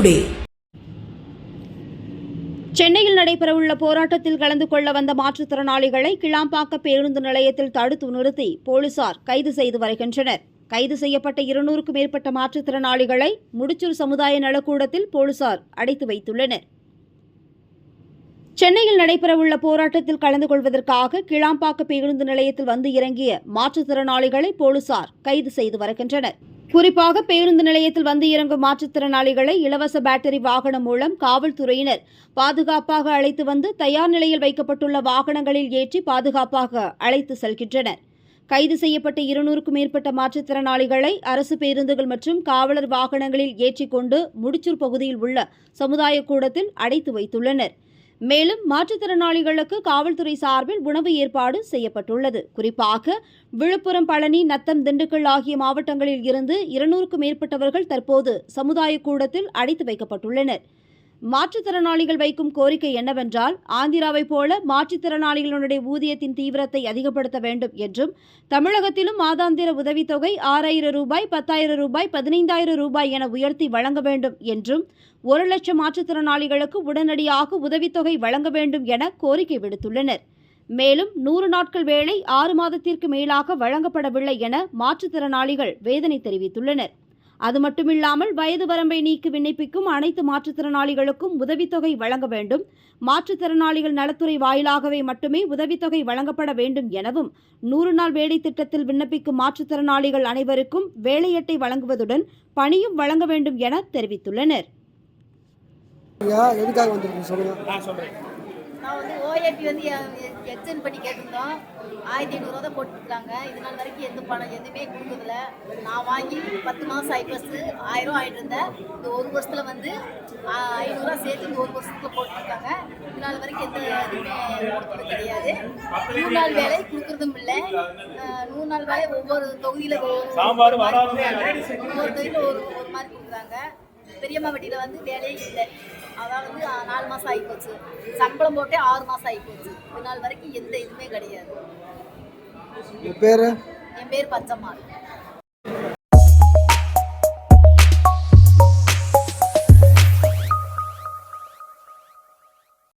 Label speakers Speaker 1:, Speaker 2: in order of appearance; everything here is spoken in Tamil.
Speaker 1: டுடே.
Speaker 2: சென்னையில் நடைபெறவுள்ள போராட்டத்தில் கலந்து கொள்ள வந்த மாற்றுத்திறனாளிகளை கிளாம்பாக்க பேருந்து நிலையத்தில் தடுத்து நிறுத்தி போலீசார் கைது செய்து வருகின்றனர். கைது செய்யப்பட்ட இருநூறுக்கும் மேற்பட்ட மாற்றுத்திறனாளிகளை முடிச்சூர் சமுதாய நலக்கூடத்தில் போலீசார் அடைத்து வைத்துள்ளனர். சென்னையில் நடைபெறவுள்ள போராட்டத்தில் கலந்து கொள்வதற்காக கிளாம்பாக்க பேருந்து நிலையத்தில் வந்து இறங்கிய மாற்றுத்திறனாளிகளை போலீசார் கைது செய்து வருகின்றனர். குறிப்பாக பேருந்து நிலையத்தில் வந்து இறங்கும் மாற்றுத்திறனாளிகளை இலவச பேட்டரி வாகனம் மூலம் காவல்துறையினர் பாதுகாப்பாக அழைத்து வந்து தயார் நிலையில் வைக்கப்பட்டுள்ள வாகனங்களில் ஏற்றி பாதுகாப்பாக அழைத்து செல்கின்றனர். கைது செய்யப்பட்ட இருநூறுக்கும் மேற்பட்ட மாற்றுத்திறனாளிகளை அரசு பேருந்துகள் மற்றும் காவலர் வாகனங்களில் ஏற்றிக்கொண்டு முடிச்சூர் பகுதியில் உள்ள சமுதாய கூடத்தில் அடைத்து வைத்துள்ளனர். மேலும் மாற்றுத்திறனாளிகளுக்கு காவல்துறை சார்பில் உணவு ஏற்பாடு செய்யப்பட்டுள்ளது. குறிப்பாக விழுப்புரம் பழனி நத்தம் திண்டுக்கல் ஆகிய மாவட்டங்களில் இருந்து இருநூறுக்கும் மேற்பட்டவர்கள் தற்போது சமுதாய கூடத்தில் அடைத்து வைக்கப்பட்டுள்ளனர். மாற்றுத்திறனாளிகள் வைக்கும் கோரிக்கை என்னவென்றால் ஆந்திராவைப் போல மாற்றுத்திறனாளிகளுடைய ஊதியத்தின் தீவிரத்தை அதிகப்படுத்த வேண்டும் என்றும் தமிழகத்திலும் மாதாந்திர உதவித்தொகை ஆறாயிரம் ரூபாய் பத்தாயிரம் ரூபாய் பதினைந்தாயிரம் ரூபாய் என உயர்த்தி வழங்க வேண்டும் என்றும் ஒரு லட்சம் மாற்றுத்திறனாளிகளுக்கு உடனடியாக உதவித்தொகை வழங்க வேண்டும் என கோரிக்கை விடுத்துள்ளனர். மேலும் நூறு நாட்கள் வேலை ஆறு மாதத்திற்கு மேலாக வழங்கப்படவில்லை என மாற்றுத்திறனாளிகள் வேதனை தெரிவித்துள்ளனர். அது மட்டுமில்லாமல் வயது வரம்பை நீக்கி விண்ணப்பிக்கும் அனைத்து மாற்றுத்திறனாளிகளுக்கும் உதவித்தொகை வழங்க வேண்டும். மாற்றுத்திறனாளிகள் நலத்துறை வாயிலாகவே மட்டுமே உதவித்தொகை வழங்கப்பட வேண்டும் எனவும் நூறு நாள் வேலை திட்டத்தில் விண்ணப்பிக்கும் மாற்றுத்திறனாளிகள் அனைவருக்கும் வேலை அட்டை வழங்குவதுடன் பணியும் வழங்க வேண்டும் என தெரிவித்துள்ளனர்.
Speaker 3: எதுக்காக
Speaker 4: நான் வந்து ஓஏபி வந்து எக்ஸ்டென்ட் பண்ணி கேட்டிருந்தோம். ஆயிரத்தி ஐநூறுரூவா தான் போட்டுருக்காங்க இது நாள் வரைக்கும் எந்த பணம் எதுவுமே கொடுக்குறதில்ல. நான் வாங்கி பத்து மாதம் ஆகி ஃபஸ்ட்டு ஆயிரம் ஆகிட்டு இருந்தேன். இந்த ஒரு வருஷத்தில் வந்து ஐநூறுரூவா சேர்த்து இந்த ஒரு வருஷத்தில் போட்டுருக்காங்க. இது நாள் வரைக்கும் எந்த இதுவுமே கொடுத்தது கிடையாது. நூறு நாள் வேலை கொடுக்குறதும் இல்லை. நூறு நாள் வேலை ஒவ்வொரு தொகுதியில் ஒவ்வொரு தொகுதியில் ஒரு ஒரு மாதிரி கொடுக்குறாங்க. பெரியம்மா வட்டியில் வந்து வேலையே இல்லை. அதான் வந்து நாலு மாதம் ஆகி போச்சு சம்பளம் போட்டே ஆறு மாதம் ஆகி போச்சு இது நாள் வரைக்கும் எந்த இதுவுமே கிடையாது. என் பேர் பச்சம்மாள்.